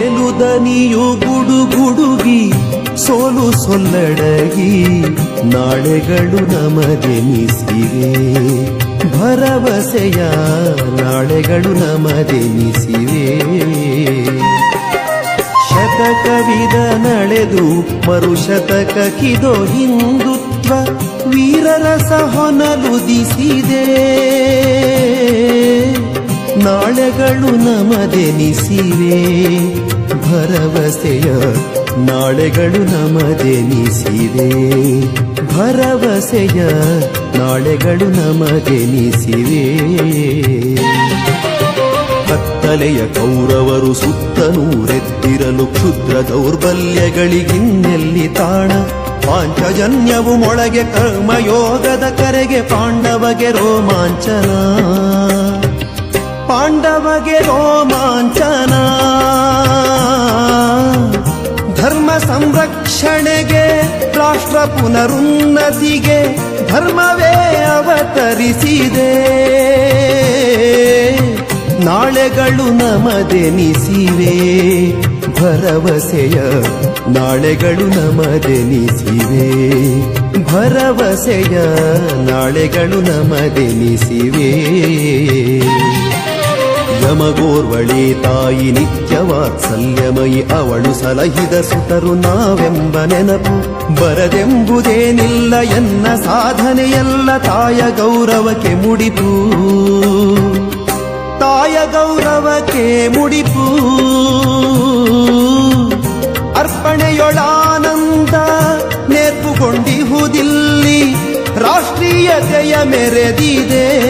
ಗೆಲುದನಿಯು ಗುಡುಗುಡುಗಿ ಸೋಲು ಸೊಲ್ಲಡಗಿ ನಾಳೆಗಳು ನಮದೆನಿಸಿವೆ ಭರವಸೆಯ ನಾಳೆಗಳು ನಮದೆನಿಸಿವೆ ಶತಕವಿದ ನಡೆದು ಮರುಶತಕ ಕಿದೋ ಹಿಂದುತ್ವ, ವೀರರಸ ಹೊನಲುದಿಸಿದೆ. ನಾಳೆಗಳು ನಮದೆನಿಸಿವೆ. ಭರವಸೆಯ ನಾಳೆಗಳು ನಮದೆನಿಸಿವೆ. ಭರವಸೆಯ ನಾಳೆಗಳು ನಮದೆನಿಸಿವೆ. ಕತ್ತಲೆಯ ಕೌರವರು ಸುತ್ತನೂರೆತ್ತಿರಲು ಕ್ಷುದ್ರ ದೌರ್ಬಲ್ಯಗಳಿಗಿನ್ನೆಲ್ಲಿ ತಾಣ. ಪಾಂಚಜನ್ಯವು ಮೊಳಗೆ ಕರ್ಮಯೋಗದ ಕರೆಗೆ ಪಾಂಡವಗೆ ರೋಮಾಂಚನ. ಪಾಂಡವಗೆ ರೋಮಾಂಚನ. ಧರ್ಮ ಸಂರಕ್ಷಣೆಗೆ, ರಾಷ್ಟ್ರ ಪುನರುನ್ನತಿಗೆ ಧರ್ಮವೇ ಅವತರಿಸಿದೆ. ನಾಳೆಗಳು ನಮದೆನಿಸಿವೆ, ಭರವಸೆಯ ನಾಳೆಗಳು ನಮದೆನಿಸಿವೆ, ಭರವಸೆಯ ನಾಳೆಗಳು ನಮದೆನಿಸಿವೆ. ಯಮಗೋರ್ವಳಿ ತಾಯಿ ನಿತ್ಯ ವಾತ್ಸಲ್ಯಮಯಿ ಅವಳು ಸಲಹಿದ ಸುತರು ನಾವೆಂಬ ನೆನಪು. ಬರದೆಂಬುದೇನಿಲ್ಲ ಎನ್ನ ಸಾಧನೆಯೆಲ್ಲ ತಾಯ ಗೌರವಕ್ಕೆ ಮುಡಿಪು. ತಾಯ ಗೌರವಕ್ಕೆ ಮುಡಿಪು. ಅರ್ಪಣೆಯೊಳಾನಂದ ನೇರ್ಪುಗೊಂಡಿಹುದಿಲ್ಲಿ ರಾಷ್ಟ್ರೀಯತೆಯ ಮೆರೆದಿದೆ.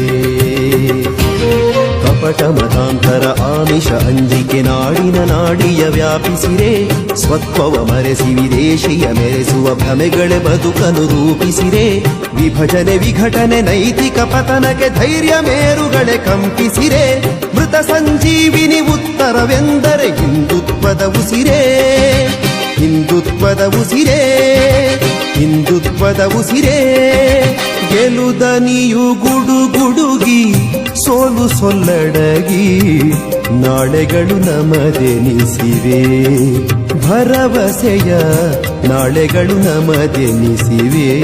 ಕಪಟ ಮತಾಂತರ ಆಮಿಷ ಅಂಜಿಕೆ ನಾಡಿನ ನಾಡಿಯ ವ್ಯಾಪಿಸಿರೆ. ಸ್ವತ್ವವ ಮರೆಸಿ ವಿದೇಶಿಯ ಮೆರೆಸುವ ಭ್ರಮೆಗಳೇ ಬದುಕನು ರೂಪಿಸಿರೆ. ವಿಭಜನೆ ವಿಘಟನೆ ನೈತಿಕ ಪತನಕ್ಕೆ ಧೈರ್ಯ ಮೇರುಗಳೆ ಕಂಪಿಸಿರೆ. ಮೃತ ಸಂಜೀವಿನಿ ಉತ್ತರವೆಂದರೆ ಹಿಂದುತ್ವದ ಉಸಿರೇ. ಹಿಂದುತ್ವದ ಉಸಿರೇ. ಹಿಂದುತ್ವದ ಉಸಿರೇ. ಗೆಲುದನಿಯು ಗುಡುಗುಡುಗಿ ಸೋಲು ಸೊಲ್ಲಡಗಿ ನಾಳೆಗಳು ನಮದೆನಿಸಿವೆ. ಭರವಸೆಯ ನಾಳೆಗಳು ನಮದೆನಿಸಿವೆ.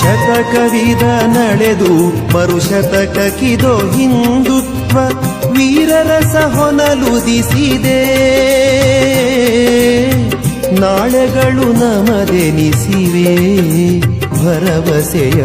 ಶತಕವಿದ ನಡೆದು ಮರುಶತಕ ಕಿದೋ ಹಿಂದುತ್ವ ವೀರರಸ ಸಹೊನಲುದಿಸಿದೆ ನಾಳೆಗಳು ನಮದೆನಿಸಿವೆ. ಭರವಸೆಯ